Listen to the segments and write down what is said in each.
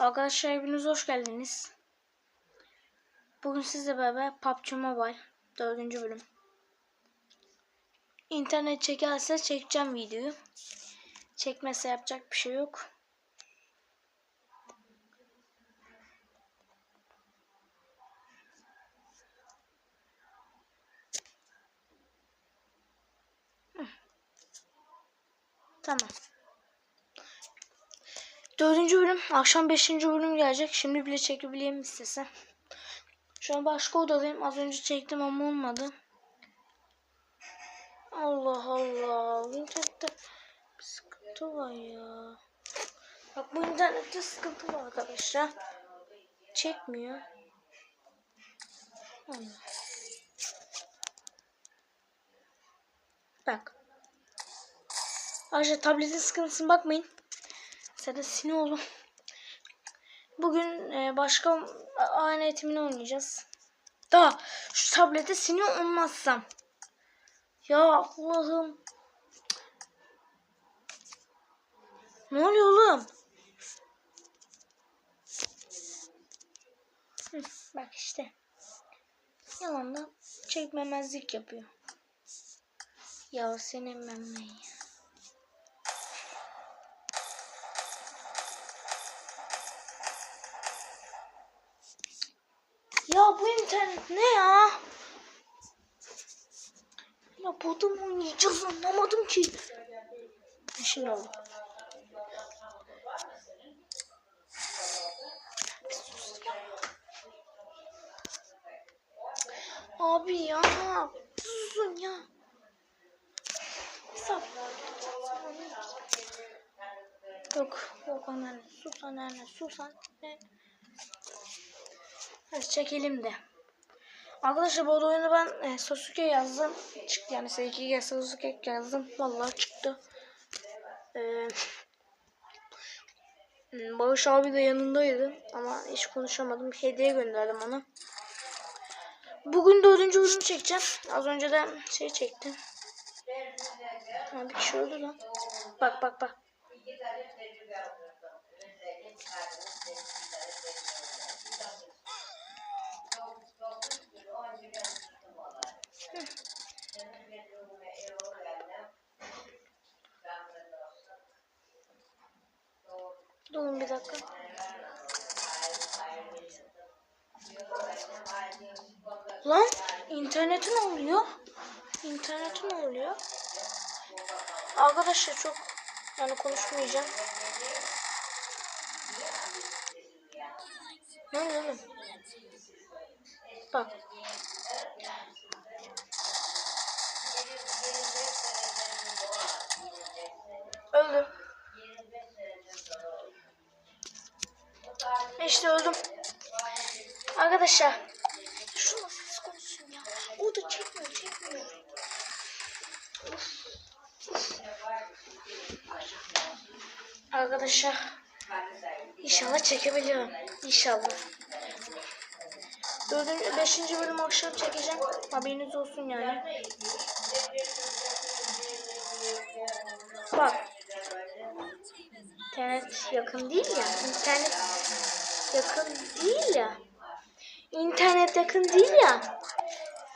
Arkadaşlar hepiniz hoş geldiniz. Bugün sizle beraber PUBG Mobile 4. bölüm. İnternet çekerse çekeceğim videoyu. Çekmese yapacak bir şey yok. Tamam. Dördüncü bölüm. Akşam beşinci bölüm gelecek. Şimdi bile çekebileyim istesem. Şu an başka odadayım. Az önce çektim ama olmadı. Allah Allah. İnternette bir sıkıntı var ya. Bak bu internette sıkıntı var arkadaşlar. Çekmiyor. Bak. Arkadaşlar tabletin sıkıntısına bakmayın. Zaten sinir oğlum. Bugün e, başka aynı eğitimini oynayacağız. Da şu tablete sinir olmazsam. Ya Allah'ım. Ne oluyor oğlum? Bak işte. Yalandan çekmemezlik yapıyor. Ya senin memmen ya. Ya bu internet ne ya? Ya bu adam oynayacağız anlamadım ki. Şimdi oldu. Abi ya. Susun ya. Saf. Yok. Yok anneanne. Sus anneanne. Sus anne. Hadi çekelim de. Arkadaşlar bu oyunu ben e, Sasuke yazdım. Çıktı yani S2G Sasuke yazdım. Vallahi çıktı. Ee, hmm, Bağış abi de yanındaydı. Ama hiç konuşamadım. Hediye gönderdim ona. Bugün dördüncü bölümü çekeceğim. Az önce de şey çektim. Ha, bir kişi öldü lan. Bak bak bak. Durun bir dakika. Lan interneti ne oluyor? İnterneti ne oluyor? Arkadaşlar çok yani konuşmayacağım. Ne oğlum? Bak. İşte öldüm. Arkadaşlar. Şuna ses konuşsun ya. O da çekmiyor çekmiyor. Uf. Arkadaşlar. İnşallah çekebiliyorum. İnşallah. Dördüncü, beşinci bölüm akşam çekeceğim. Haberiniz olsun yani. Bak. İnternet yakın değil ya. İnternet yakın değil ya. İnternet yakın değil ya.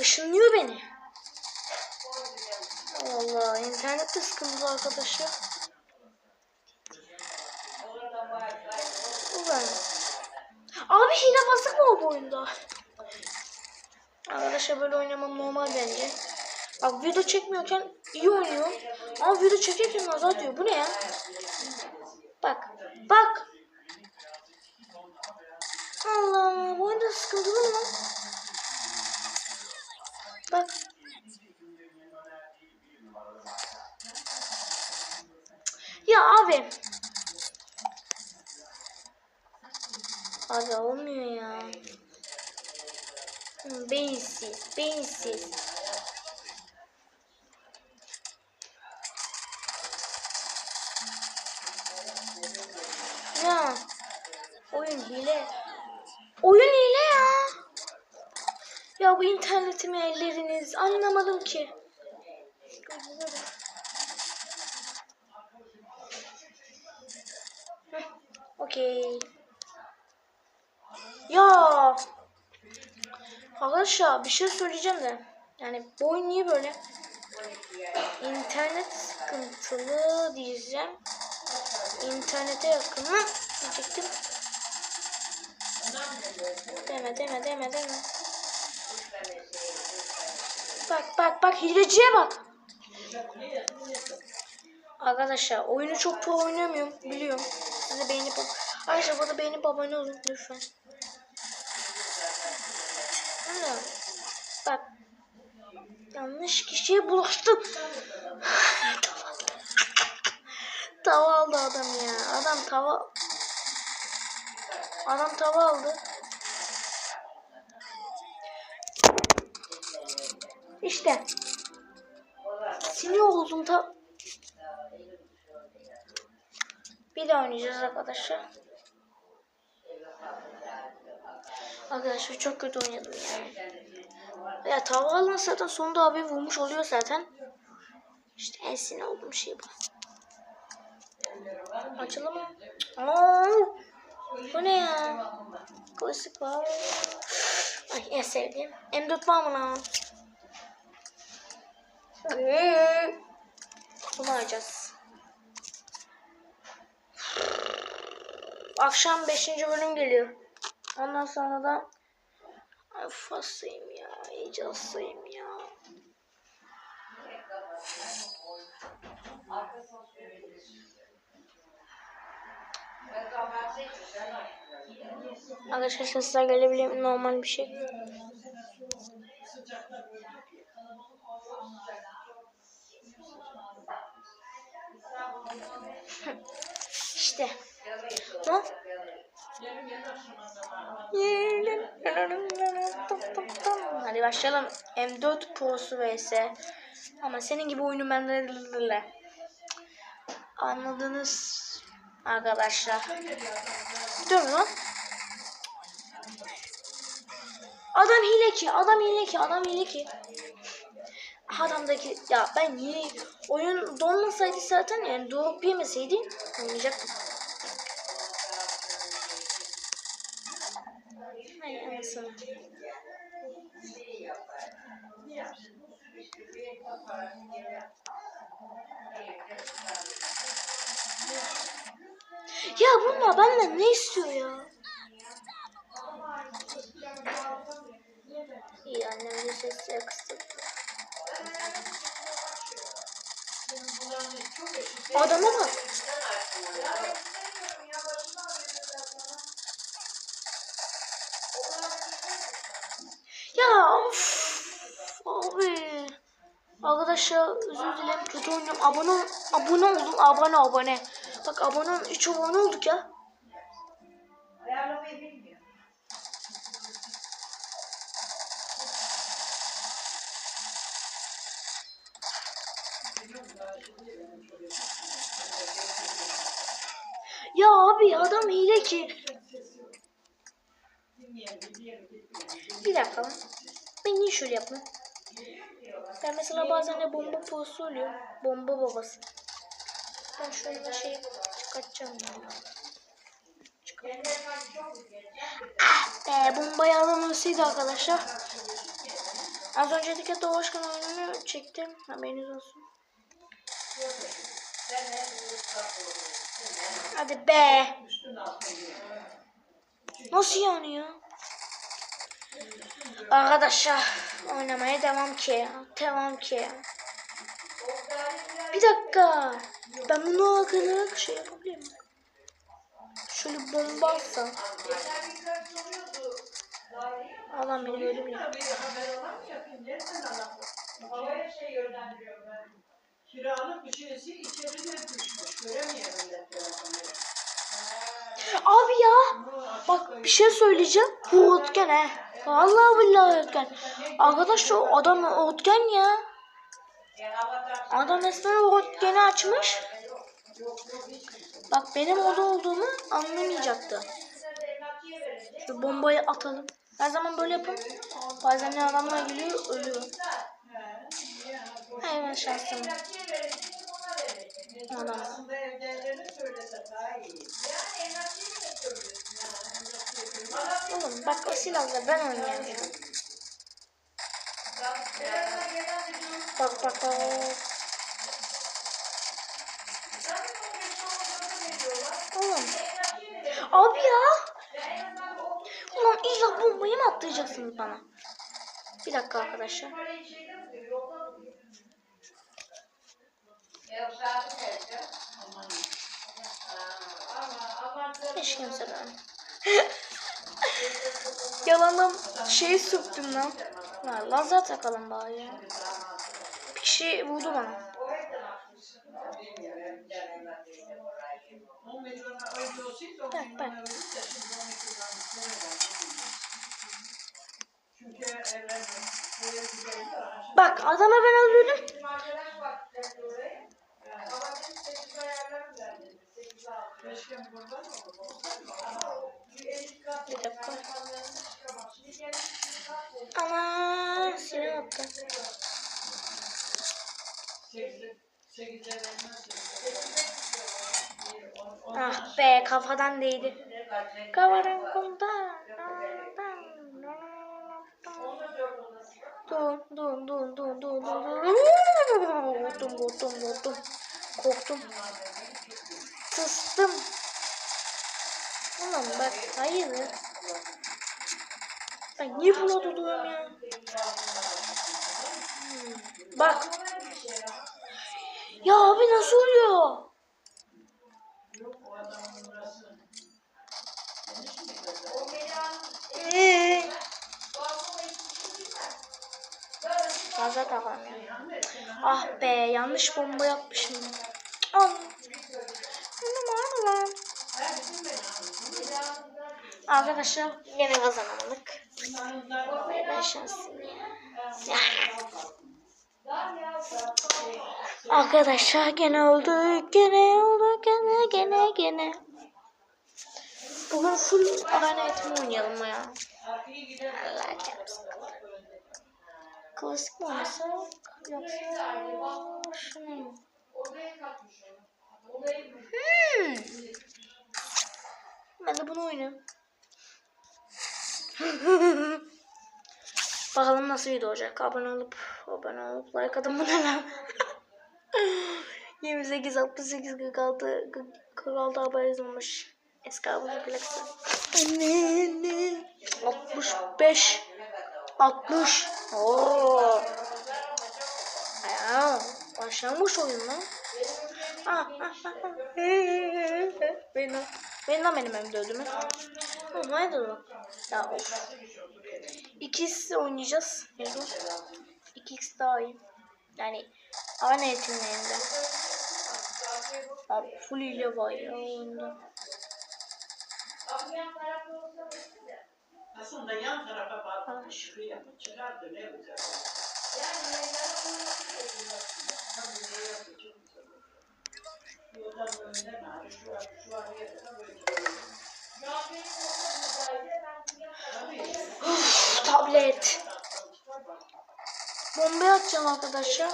Işınlıyor beni. Allah internet de sıkıntılı arkadaşlar. Ulan. Abi hile basık mı bu oyunda? Arkadaşlar böyle oynamam normal bence. Bak video çekmiyorken iyi oynuyor. Ama video çekerken azar diyor. Bu ne ya? Bak. Bak. Allah bu oyunda sıkıntılı mı? Bak. Ya abi. Abi olmuyor ya. Beyinsiz, beyinsiz. İnternetimi elleriniz anlamadım ki. Okey. Ya. Arkadaşlar bir şey söyleyeceğim de. Yani bu niye böyle? İnternet sıkıntılı diyeceğim. İnternete yakın mı diyecektim. Deme deme deme deme. Bak bak bak hileciye bak. Arkadaşlar oyunu çok pro oynamıyorum biliyorum. Siz de beğenip Ayrıca bana beğenip abone olun lütfen. Ha, bak. Yanlış kişiye bulaştım. tava aldı adam ya. Adam tava Adam tava aldı. İşte. Sinir oldum ta. Bir daha oynayacağız arkadaşlar. Arkadaşlar çok kötü oynadım yani. Ya tava alma zaten sonunda abi vurmuş oluyor zaten. İşte en sinir olduğum şey bu. Açalım mı? Aa, bu ne ya? Klasik var. Ay en sevdiğim. M4 var mı lan? Hmm. Bunu alacağız. Akşam 5. bölüm geliyor. Ondan sonra da Ay hastayım ya. İyice hastayım ya. Arkadaşlar sesler gelebilir normal bir şey. İşte. Ha? Hadi başlayalım. M4 Pro'su vs. Ama senin gibi oyunu ben de Anladınız arkadaşlar. Dur lan. Adam hile ki, adam hile ki, adam hile ki. Adamdaki ya ben niye oyun donmasaydı zaten yani doğup yemeseydi oynayacaktım. Hay anasını. Ya bunlar benden ne istiyor ya? İyi annem de sesle kısık. Adama bak. Ya of. Abi. Arkadaşlar özür dilerim kötü oynuyorum. Abone abone oldum. Abone abone. Bak abone ol- 3 abone olduk ya. Adam hile ki. Bir dakika. Ben niye şöyle yapmam? Ben mesela bazen de bomba postu oluyor. Bomba babası. Ben şöyle bir şey çıkartacağım. ya. Çıkar. Ah be bombayı alan arkadaşlar. Az önce Dikkat Başkan oyununu çektim. Haberiniz olsun. Hadi be. Nasıl yani ya? Arkadaşlar oynamaya devam ki. Devam ki. Bir dakika. Ben bunu akıllı şey yapabilir miyim? Şöyle bomba atsam. Allah beni alamıyor? Havaya şey yönlendiriyor ben. Kiralık bir şeysi içeride düşmüş. Göremiyor millet telefonları. Abi ya. Bak bir şey söyleyeceğim. Bu Otgen he. Vallahi billahi Otgen. Arkadaşlar o adam Otgen ya. Adam resmen Otgen'i açmış. Bak benim oda olduğumu anlamayacaktı. Şu bombayı atalım. Her zaman böyle yapın. Bazen adamlar geliyor ölüyor. Hayvan emlakçıya Oğlum bak o silahla ben oynayamıyorum. Bak bak bak. Oğlum. Abi ya. Ulan illa bombayı mı atlayacaksınız bana? Bir dakika arkadaşlar. Hiç kimse ben. Yalanım şey sürttüm lan. Ya, lazer takalım bari ya. Bir kişi vurdu bana. Bak, bak. şey. Bak adamı ben öldürdüm. Bir dakika. Ana silah attı. Ah be kafadan değdi. Kafadan kumda. Dun dun dun dun dun dun dun. Vurdum vurdum vurdum. Korktum. Tıstım. Ulan bak hayır. Ben niye buna tutuyorum ya? Hmm, Bak. Ya abi nasıl oluyor? Ee. Fazla ya. Ah be yanlış bomba yapmışım. Al. Benim ağrı lan. Arkadaşlar yine kazanamadık. Ben şanslıyım ya. Arkadaşlar gene öldük. Gene öldük. Gene gene gene. Bugün full arena etimi oynayalım ya. Allah çarpsın. Klasik mi oynasak yoksa şunu mu? Hmm. Ben de bunu oynayayım. Bakalım nasıl video olacak. Abone olup abone olup like atın bu ne lan? 28 68 46 46 abone olmuş. Eski abone plakası. Anne anne. 65 60 Oo. Aa, başlamış oyun lan. Ah, ah, ah, ah. Benim, lan benim evimde öldü mü? Oğlum haydi lan. Ya of. İkisi oynayacağız. Neydi? İkisi daha iyi. Yani aynı eğitimlerinde. Abi full ile var ya oyunda. Aslında yan tarafa Ha, bak. Şuraya çıkardı ne güzel. Yoldan tablet. Bomba atacağım arkadaşlar.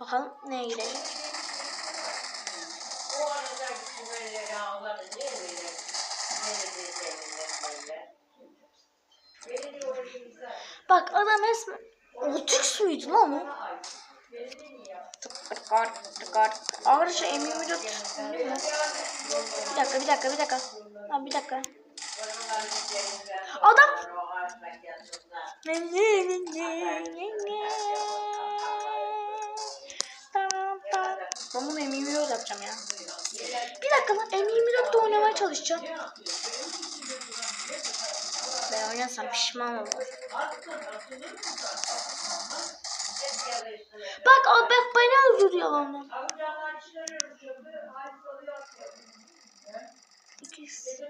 Bakalım neye güzel. Bak adam resmen Türk suyuydu lan o. Tıkar tıkar. Arkadaşlar M24 değil mi? Bir dakika bir dakika bir dakika. Abi bir dakika. Adam. Ben bunu M24 yapacağım ya. Bir dakika lan M24'te oynamaya çalışacağım. Ben oynasam pişman olurum. Bak o bak beni öldürüyor atıyor. İkisi.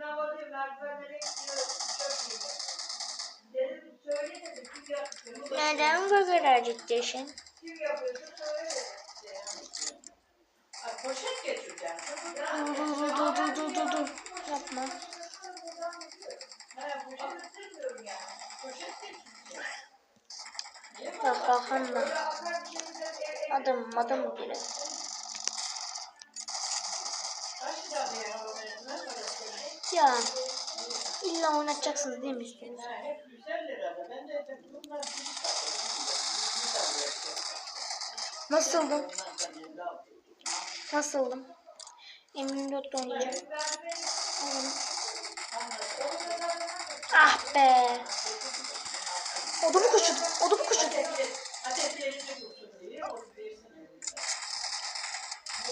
Neden bu kadar ciddisin? Poşet getireceğim. Dur dur dur dur dur dur dur. Yapma. Poşet getireceğim. Bak bakalım da. Adım adım bile. Ya illa oynatacaksınız değil mi istiyorsunuz? Ha, hep 150 lirada. Ben de dedim bunlar bir Nasıldım? Nasıldım? M24'te oynayacağım. Oğlum. Ah be. Odamı kaçırdım. Odamı kaçırdım.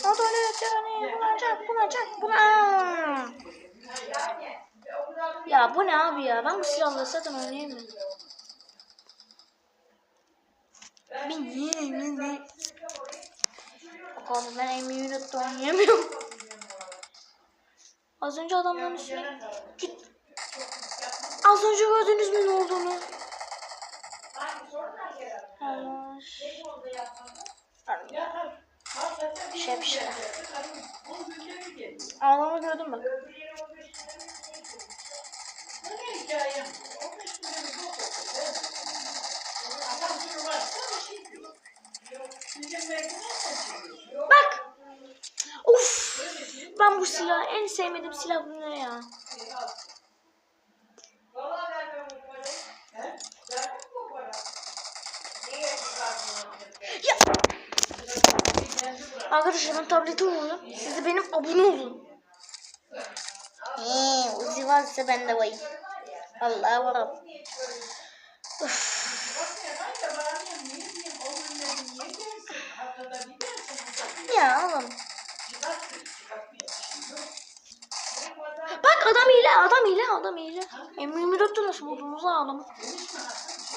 O da öyle yani bulacak bulacak buna. Ya bu ne abi ya? Ben bu silahla zaten oynayamıyorum. Ben ne ne? Bakalım ben M24'te oynayamıyorum. Az önce adamların üstüne git. Az önce gördünüz mü ne olduğunu? Allah. Ya hakikaten bir Şepşe. gün geldi. Kadın on günde bir geliyor. Ağlamı gördün mü? Bu ne hikayem? 15 günde bir yok oldu, değil mi? Adam bunu varsa bir şey yok. Bizim belki nereden çıkıyor? Bak. Uf. Ben bu silah en sevmediğim silah bu ne ya? Valla vermem bu parayı. He? Verdin mi bu para? Niye çıkartmıyorsun? Ya. Kendi ben tableti vurdum. Siz de benim abone olun. Eee Uzi varsa ben de varım. Allah varım. Ya oğlum. Bak adam hile, adam hile, adam hile. M24'te nasıl buldunuz adamı? Hakkım.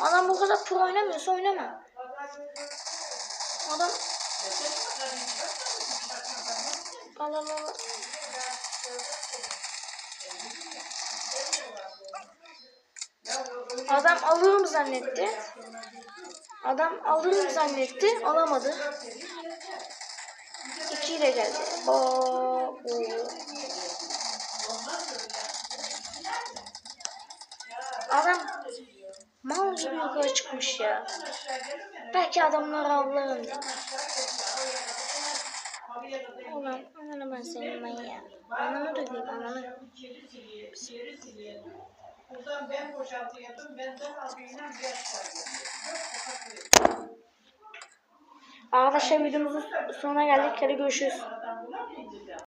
Adam bu kadar pro oynamıyorsa oynama. Adam Allah Allah. Adam alırım zannetti. Adam alırım zannetti, alamadı. İki ile geldi. Bo. Adam mal gibi yukarı çıkmış ya. Belki adamları avlarım. Ulan ananı ben senin ya. Ananı değil ananı. Buradan ben boşaltıyordum, benden aldığıyla bir. Arkadaşlar videomuzun sonuna geldik. Hadi görüşürüz.